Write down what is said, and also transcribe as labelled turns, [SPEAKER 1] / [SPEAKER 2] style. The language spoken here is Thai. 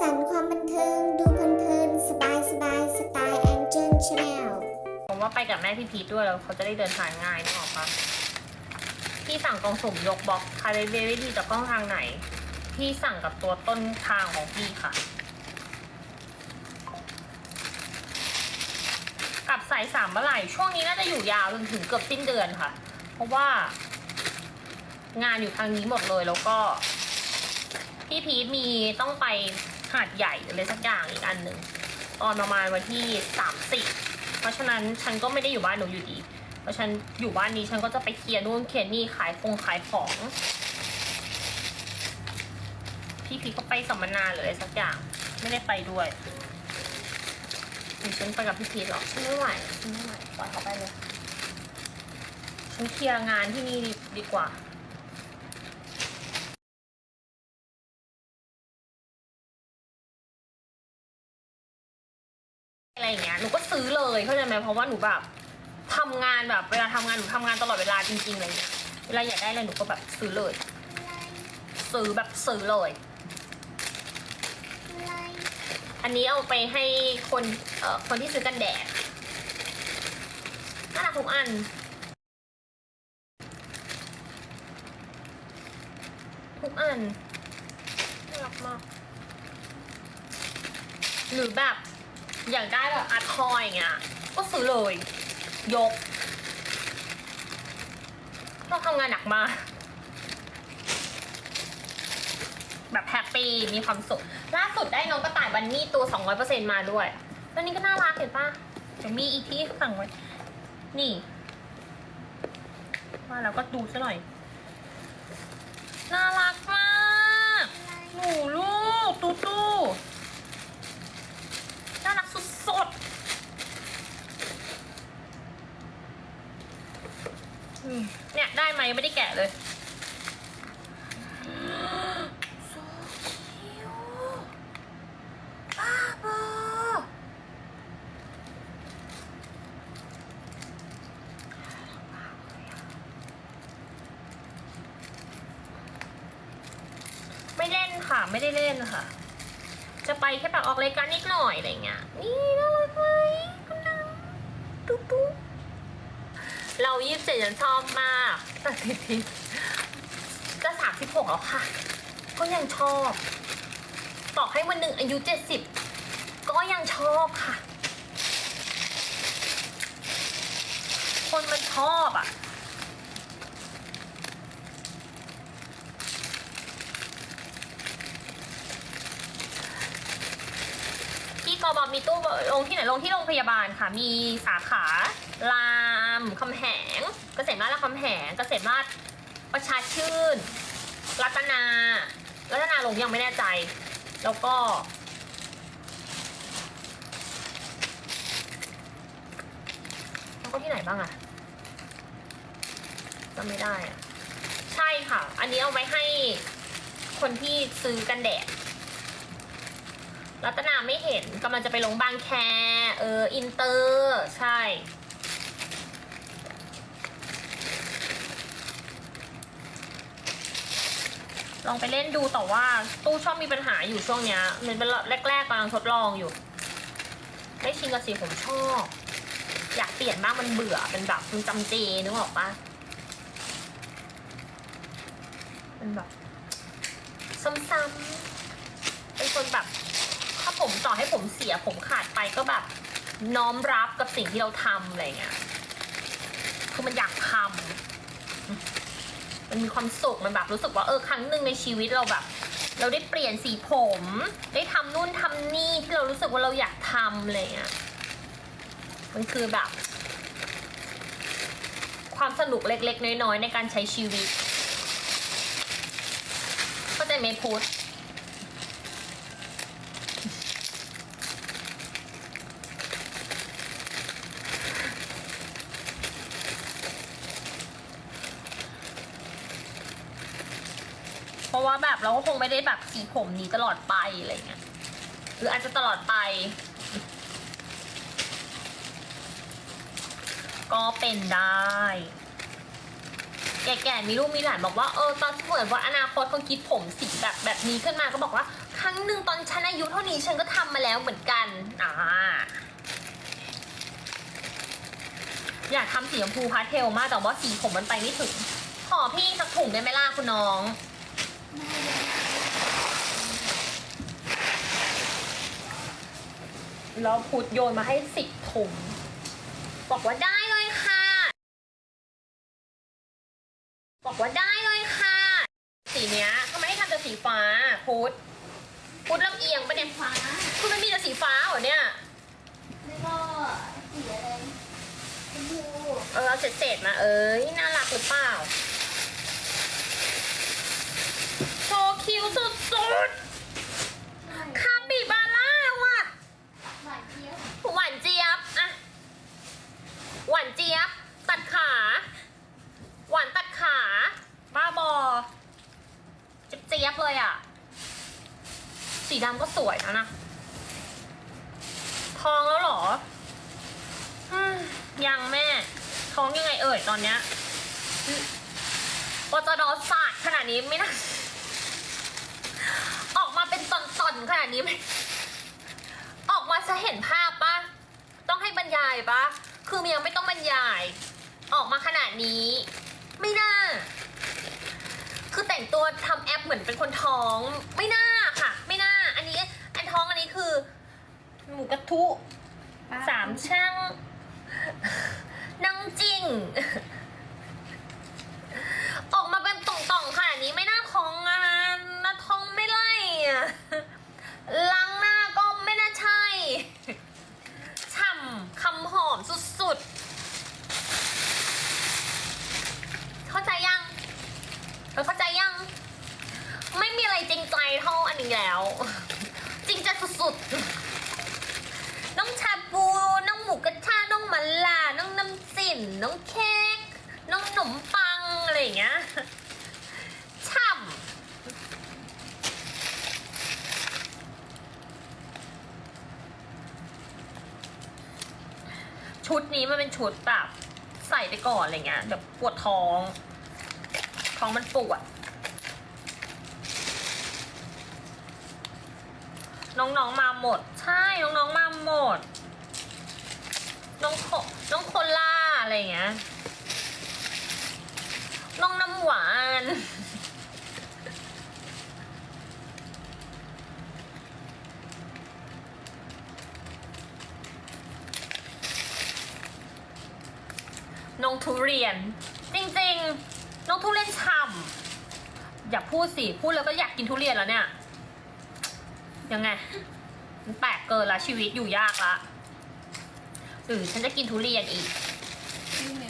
[SPEAKER 1] สรรค์ความบันเทิง ดูเพลินๆสบายสบายๆสไตล์แองเจิลชาแนล
[SPEAKER 2] ผมว่าไปกับแม่พี่พีทด้วยแล้วเขาจะได้เดินทางง่ายนึกออกปะพี่สั่งกล่องสุ่มยกบล็อกใครเบบี้ดีจากกล้องทางไหน พี่สั่งกับตัวต้นทางของพี่ค่ะกลับสายสามเมื่อไหร่ ช่วงนี้น่าจะอยู่ยาวจนถึงเกือบสิ้นเดือนค่ะ เพราะว่า งานอยู่ทางนี้หมดเลยแล้วก็พี่พีทมีต้องไป หาดใหญ่อะไรสักอย่างอีกอันหนึ่งตอนประมาณวันที่สามสิบเพราะฉะนั้นฉันก็ไม่ได้อยู่บ้านหนูอยู่ดี เพราะฉันอยู่บ้านนี้ฉันก็จะไปเคลียร์นู่นเคลียร์นี่ขายคงขายของ พี่พีเขาไปสัมมนาหรืออะไรสักอย่าง ไม่ได้ไปด้วยหรือฉันไปกับพี่พีหรอฉันไม่ไหวฉันไม่ไหวปล่อยเขาไปเลยฉันเคลียร์งานที่นี่ดีดีกว่า อะไรอย่างเงี้ยหนูก็ซื้อเลยเข้าใจไหมเพราะว่าหนูแบบทำงานแบบเวลาทำงานหนูทำงานตลอดเวลาจริงๆเลยเนี่ยเวลาอยากได้อะไรหนูก็แบบซื้อเลย ซื้อแบบซื้อเลย อันนี้เอาไปให้คนเอ่อคนที่ซื้อกันแดดน่ารักทุกอัน ทุกอันน่ารักมาก หรือแบบ อยากได้แบบอาร์ตทอยอย่างเงี้ย ก็ซื้อเลย ยกเราทำงานหนักมาก แบบแฮปปี้มีความสุข ล่าสุดได้น้องกระต่ายบันนี่ตัว 200%มาด้วยแล้วนี่ก็น่ารักเห็นปะเดี๋ยวมีอีกที่สั่งไว้ นี่มาแล้วก็ดูซะหน่อย น่ารักมาก หนูลูก ตูตู้ น่ารักสุดๆอืม เนี่ยได้ไหมไม่ได้แกะเลย So cute บ้าบอไม่เล่นค่ะ ไม่ได้เล่นค่ะ จะไปแค่แบบออกรายการนิดหน่อยอะไรเงี้ยนี่น่ารักไหมคุณนางตุ๊บตุ๊บเรา ยี่สิบเจ็ดฉันชอบมากแต่ทีทีจะสามสิบหกแล้วค่ะ ก็ยังชอบ บอกให้วันหนึ่งอายุเจ็ดสิบก็ยังชอบค่ะ คนมันชอบอะ ที่กบมีตู้ลงที่ไหนลงที่โรงพยาบาลค่ะ มีสาขารามคำแหง เกษมราชคำแหง เกษมราชประชาชื่น รัตนา รัตนาลงยังไม่แน่ใจ แล้วก็ แล้วก็ที่ไหนบ้างอะจำไม่ได้อะใช่ค่ะ อันนี้เอาไว้ให้คนที่ซื้อกันแดด รัตนาไม่เห็นกำลังจะไปลงบางแค เออ อินเตอร์ ใช่ ลองไปเล่นดูแต่ว่า ตู้ชอบมีปัญหาอยู่ช่วงเนี้ยมันเป็นแรกๆกำลังทดลองอยู่ ไม่ชินกับสีผมชอบ อยากเปลี่ยนบ้างมันเบื่อเป็นแบบมันจำเจนึกออกปะเป็นแบบซ้ำๆเป็นคนแบบ ผมต่อให้ผมเสียผมขาดไปก็แบบ น้อมรับกับสิ่งที่เราทำอะไรเงี้ยคือมันอยากทำมันมีความสุขมันแบบรู้สึกว่าเออครั้งหนึ่งในชีวิตเราแบบ เราได้เปลี่ยนสีผม ได้ทำนู่นทำนี่ที่เรารู้สึกว่าเราอยากทำอะไรเงี้ยมันคือแบบ ความสนุกเล็กๆ น้อยๆ ในการใช้ชีวิตเข้าใจไหมพุทธ ราะว่าแบบเราก็คงไม่ได้แบบสีผมนี้ตลอดไปอะไรเงี้ยหรืออาจจะตลอดไป ก็เป็นได้ แก่ๆมีลูกมีหลานบอกว่าเออตอนที่เหมือนว่าอนาคตเขาคิดผมสีแบบแบบนี้ขึ้นมาก็บอกว่า ครั้งหนึ่งตอนฉันอายุเท่านี้ฉันก็ทำมาแล้วเหมือนกันอ่าอยากทำสีชมพูพาสเทลมากแต่ว่าสีผมมันไปไม่ถึง ขอพี่สักถุงได้ไหมล่ะคุณน้อง แล้วพุดโยนมาให้สิบถุง บอกว่าได้เลยค่ะ บอกว่าได้เลยค่ะ สีเนี้ยทำไมให้ทำแต่สีฟ้าพุดพุดลำเอียงปะเนี่ย
[SPEAKER 1] ฟ้า
[SPEAKER 2] คุณมันมีแต่สีฟ้าเหรอเนี่ย
[SPEAKER 1] แล้วก็สีอะไรชมพู
[SPEAKER 2] เออเอาเศษๆมาเอ้ยน่ารักหรือเปล่า โชว์คิ้ว สุด
[SPEAKER 1] ใช่
[SPEAKER 2] ๆคาปิบาร่าว่ะ
[SPEAKER 1] หวานเจี๊ยบ
[SPEAKER 2] หวานเจี๊ยบอะหวานเจี๊ยบ ตัดขา หวานตัดขา บ้าบอเจี๊ยบๆเลยอะสีดำก็สวยนะนะท้องแล้วเหรออืมยังแม่ ท้องยังไงเอ่ยตอนเนี้ยปจดศาสตร์ขนาดนี้ไม่น่าออกมา เป็นตอนๆขนาดนี้ไม่ออกมาจะเห็นภาพปะต้องให้บรรยายปะคือมันยังไม่ต้องบรรยาย ออกมาขนาดนี้ ไม่น่า คือแต่งตัวทำแอปเหมือนเป็นคนท้อง ไม่น่าค่ะ ไม่น่า อันนี้ อันท้องอันนี้คือ หมูกระทุสามช่างนั่งจริง ออกมาเป็นต่องๆขนาดนี้ไม่น่าท้องงานนะท้องไม่ไล่อะล้างหน้าก็ไม่น่าใช่ ฉ่ำคำหอมสุดๆ เข้าใจยัง เธอเข้าใจยัง ไม่มีอะไรจริงใจเท่าอันนี้แล้ว จริงใจสุดๆ น้องชาบู น้องหมูกระทะน้องมะลา น้องน้ำจิ้มน้องเค้ก น้องขนมปัง อะไรอย่างเงี้ยฉ่ำชุดนี้มันเป็นชุดแบบใส่ไปก่อนอะไรเงี้ยแบบปวดท้อง ท้องมันปวด น้องๆมาหมด ใช่น้องๆมาหมด น้องโคน้องโคล่าอะไรอย่างเงี้ย น้องน้ำหวานน้องทุเรียน ทุเรียนฉ่ำอย่าพูดสิพูดแล้วก็อยากกินทุเรียนแล้วเนี่ย ยังไง มันแปลกเกินละชีวิตอยู่ยากละหรือฉันจะกินทุเรียนอีก
[SPEAKER 1] นี่เ